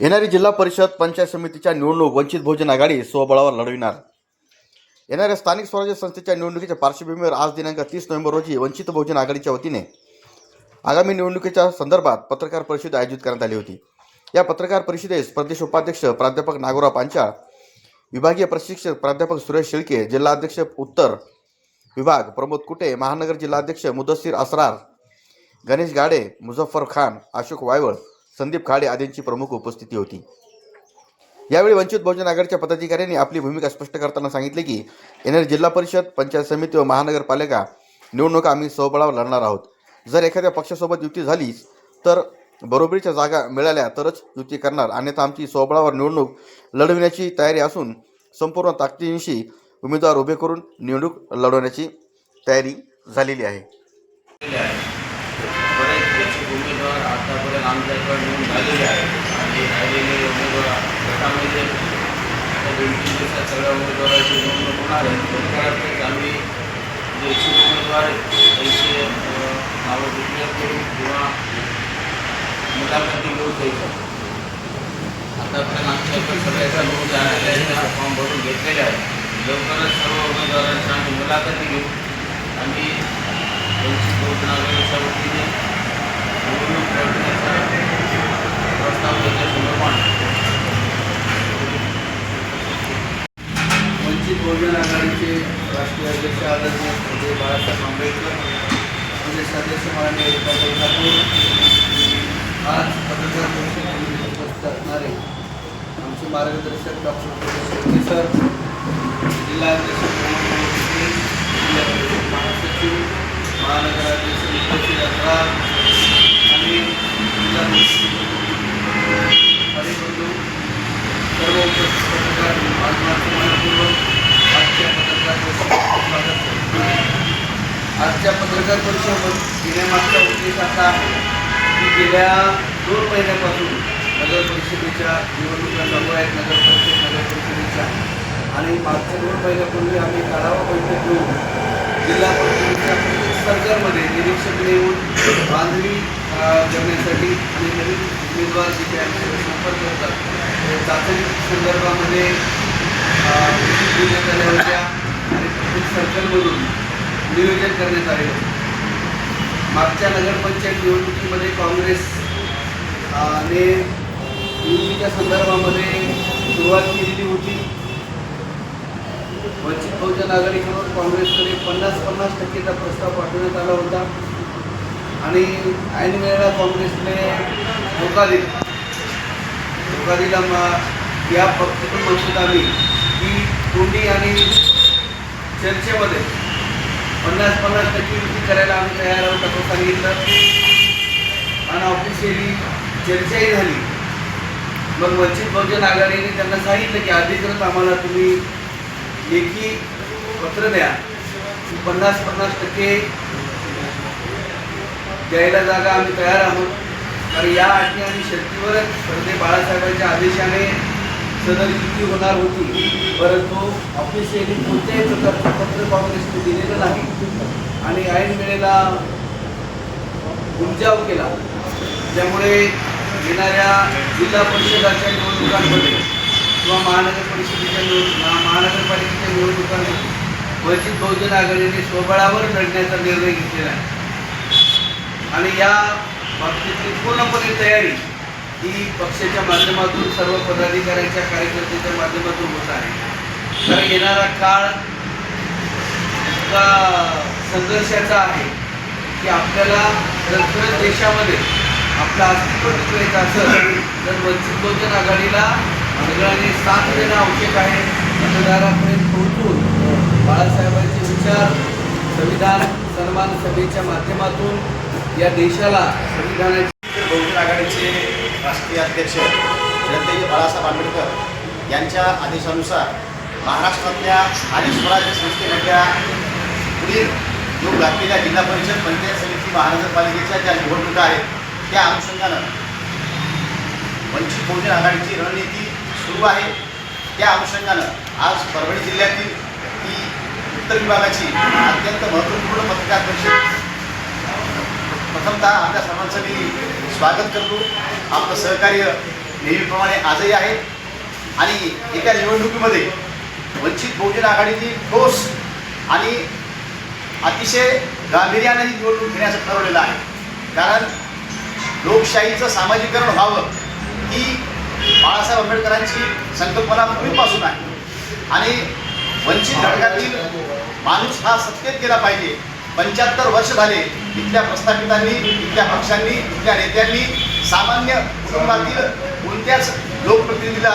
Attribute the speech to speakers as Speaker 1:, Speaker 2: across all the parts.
Speaker 1: येणारी जिल्हा परिषद पंचायत समितीच्या निवडणूक वंचित बहुजन आघाडी स्वबळावर लढविणार. येणाऱ्या स्थानिक स्वराज्य संस्थेच्या निवडणुकीच्या पार्श्वभूमीवर आज दिनांक तीस नोव्हेंबर रोजी वंचित बहुजन आघाडीच्या वतीने आगामी निवडणुकीच्या संदर्भात पत्रकार परिषद आयोजित करण्यात आली होती. या पत्रकार परिषदेस प्रदेश उपाध्यक्ष प्राध्यापक नागोराव पांचाळ विभागीय प्रशिक्षक प्राध्यापक सुरेश शेळके जिल्हाध्यक्ष उत्तर विभाग प्रमोद कुटे महानगर जिल्हाध्यक्ष मुदस्सीर असरार गणेश गाडे मुझफ्फर खान अशोक वायवळ संदीप खाडे आदींची प्रमुख उपस्थिती होती. यावेळी वंचित बहुजन आघाडीच्या पदाधिकाऱ्यांनी आपली भूमिका स्पष्ट करताना सांगितले की येणारी जिल्हा परिषद पंचायत समिती व महानगरपालिका निवडणुका आम्ही स्वबळावर लढणार आहोत. जर एखाद्या पक्षासोबत युती झालीच तर बरोबरीच्या जागा मिळाल्या तरच युती करणार. अन्यथा आमची स्वबळावर निवडणूक लढविण्याची तयारी असून संपूर्ण ताकदीनिशी उमेदवार उभे करून निवडणूक लढवण्याची तयारी झालेली आहे
Speaker 2: झालेले आहे बरेच इच्छुक उमेदवार आतापर्यंत आमच्याकडे नोंद झालेली आहे आणि राहिलेले उमेदवार गटामध्ये आता दोन तीन दिवसात सगळ्या उमेदवाराची नोंद होणार आहे लवकरातच आम्ही जे इच्छुक उमेदवार आहेत त्यांचे नावं डिक्लेअर करू किंवा मुलाखती घेऊ द्यायचं आता पण आमच्याकडे सगळ्याचा नोंद आलेल्या फॉर्म भरून घेतलेले आहे लवकरच सर्व उमेदवारांच्या आम्ही मुलाखती घेऊ आणि त्यांची बहुजन आघाडीच्या वतीने निवडणूक लढवण्याचा प्रस्ताव त्याच्यासमोर मांडतो
Speaker 3: वंचित बहुजन आघाडीचे राष्ट्रीय अध्यक्ष आदरणीय म्हणजे बाळासाहेब आंबेडकर म्हणजे सदस्य माननीय रिपाबाई ठाकूर आज पत्रकार परिषदेमध्ये उपस्थित असणारे आमचे मार्गदर्शक डॉक्टर शेट्टी सर जिल्हाध्यक्ष जिल्हा परिषद महासचिव महानगराध्यक्ष विद्यार्थी अकरा आणि जिल्हा परिषद हरिबंधू सर्व उपस्थित पत्रकार माध्यमांचे मनपूर्वक आजच्या पत्रकार परिषदेत स्वागत करतो. आजच्या पत्रकार परिषद घेण्यामागचा उद्देश असा आहे की गेल्या दोन महिन्यापासून नगर परिषदेच्या निवडणुका चालू आहेत नगर परिषद नगर परिषदेच्या. आणि मागच्या दोन महिन्यापूर्वी आम्ही आढावा बैठक घेऊन जिल्हा परिषदेच्या प्रत्येक सरकारमध्ये निरीक्षक येऊन बांधणी करण्यासाठी आणि नवीन उमेदवार जिथे आमच्याकडे संपर्क करतात चाचणी संदर्भामध्ये देण्यात आल्या होत्या आणि प्रत्येक सर्कलमधून नियोजन करण्यात आले. मागच्या नगरपंचायत निवडणुकीमध्ये काँग्रेस ने निवडणुकीच्या संदर्भामध्ये सुरुवात केलेली होती. वंचित बहुजन आघाडीकडून काँग्रेसकडे पन्नास पन्नास टक्केचा प्रस्ताव पाठवण्यात आला होता. आणि ऐन वेळेला काँग्रेसने धोका दिला. धोका दिला मग या पक्षातून म्हणतो आम्ही. की तोंडी आणि चर्चेमध्ये पन्नास पन्नास टक्के युती करायला आम्ही तयार आहोत असं सांगितलं आणि ऑफिशियली चर्चाही झाली. मग वंचित बहुजन आघाडीने त्यांना सांगितलं की अधिकृत आम्हाला तुम्ही लेखी पत्र द्या. पन्नास पन्नास टक्के द्यायला जागा आम्ही तयार आहोत. कारण या अटी आणि शक्तीवरच सरदे बाळासाहेबांच्या आदेशाने सदर युती होणार होती परंतु ऑफिशियली कोणत्याही प्रकारचं पत्र काँग्रेसने दिलेलं नाही. आणि ऐन वेळेला उमजाव केला. त्यामुळे येणाऱ्या जिल्हा परिषदाच्या निवडणुकांमध्ये किंवा महानगर परिषदेच्या निवडणुका महानगरपालिकेच्या निवडणुकांमध्ये वंचित बहुजन आघाडीने स्वबळावर लढण्याचा निर्णय घेतलेला आहे. आणि या बाबतीतली पूर्णपणे तयारी ही पक्षाच्या माध्यमातून सर्व पदाधिकाऱ्यांच्या कार्यकर्त्यांच्या माध्यमातून होत आहे. तर येणारा काळ इतका संघर्षाचा आहे की आपल्याला रखरत देशामध्ये आपलं अस्तित्व टिकवायचं असेल तर वंचित बहुजन आघाडीला आंदोलनाने साथ देणं आवश्यक आहे. मतदारापर्यंत पोहोचून बाळासाहेबांचे विचार संविधान सन्मान सभेच्या माध्यमातून या देशाला संविधानाची
Speaker 4: बहुजन आघाडीचे राष्ट्रीय अध्यक्ष श्रद्धेय बाळासाहेब आंबेडकर यांच्या आदेशानुसार महाराष्ट्रातल्या आणि स्वराज्य संस्थेमधल्या पुढील योग लागलेल्या जिल्हा परिषद पंचायत समिती महानगरपालिकेच्या ज्या निवडणुका आहेत त्या अनुषंगानं वंचित बहुजन आघाडीची रणनीती सुरू आहे. त्या अनुषंगानं आज परभणी जिल्ह्यातील ही उत्तर विभागाची अत्यंत महत्त्वपूर्ण पत्रकार परिषद प्रथमतः आपल्या सर्वांचं मी स्वागत करतो. आपलं सहकार्य नेहमीप्रमाणे आजही आहे. आणि एका निवडणुकीमध्ये वंचित बहुजन आघाडीने ठोस आणि अतिशय गांभीर्याने ही निवडणूक घेण्याचं ठरवलेलं आहे. कारण लोकशाहीचं सामाजिकरण व्हावं ही बाळासाहेब आंबेडकरांची संकल्पना पूर्वीपासून आहे. आणि वंचित घटकातील माणूस हा सत्तेत गेला पाहिजे. पंच्याहत्तर वर्ष झाले इथल्या प्रस्थापितांनी इथल्या पक्षांनी इथल्या नेत्यांनी सामान्य कुटुंबातील कोणत्याच लोकप्रतिनिधीला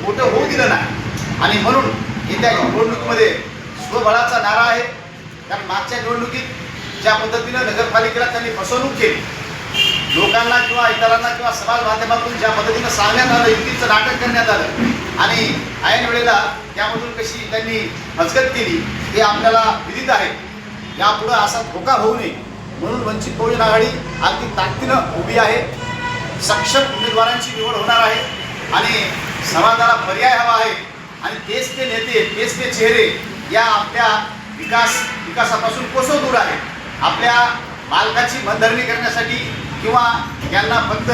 Speaker 4: मोठं होऊ दिलं नाही. आणि म्हणून येत्या निवडणुकीमध्ये स्वबळाचा नारा आहे. कारण मागच्या निवडणुकीत ज्या पद्धतीनं नगरपालिकेला त्यांनी फसवणूक केली लोकांना किंवा इतरांना किंवा समाज माध्यमातून ज्या पद्धतीनं सांगण्यात आलं युतीचं नाटक करण्यात आलं आणि ऐन वेळेला त्यामधून कशी त्यांनी हजगत केली हे आपल्याला विदित आहे. यापुढं असा धोका होऊ नये. म्हणून वंचित बहुजन आघाडी अगदी ताकदीनं उभी आहे. सक्षम उमेदवारांची निवड होणार आहे. आणि समाजाला पर्याय हवा आहे. आणि तेच ते नेते तेच ते चेहरे या आपल्या विकास विकासापासून कोसो दूर आहे आपल्या मालकाची मनधरणी करण्यासाठी किंवा यांना फक्त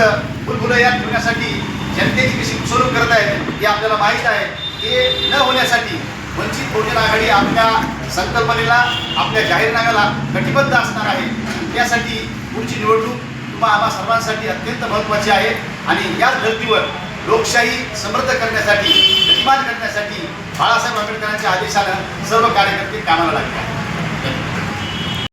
Speaker 4: बुलबुलया ठेवण्यासाठी जनतेची कशी फसवणूक करत आहेत हे आपल्याला माहीत आहे. ते न होण्यासाठी वंचित बहुजन आघाडी आपल्या संकल्पनेला आपल्या जाहीरनाम्याला कटिबद्ध असणार आहे. त्यासाठी पुढची निवडणूक तुम्हा आम्हा सर्वांसाठी अत्यंत महत्त्वाची आहे. आणि याच धर्तीवर लोकशाही समृद्ध करण्यासाठी गतिमान करण्यासाठी बाळासाहेब आंबेडकरांच्या आदेशानं सर्व कार्यकर्ते कामाला लागले आहेत.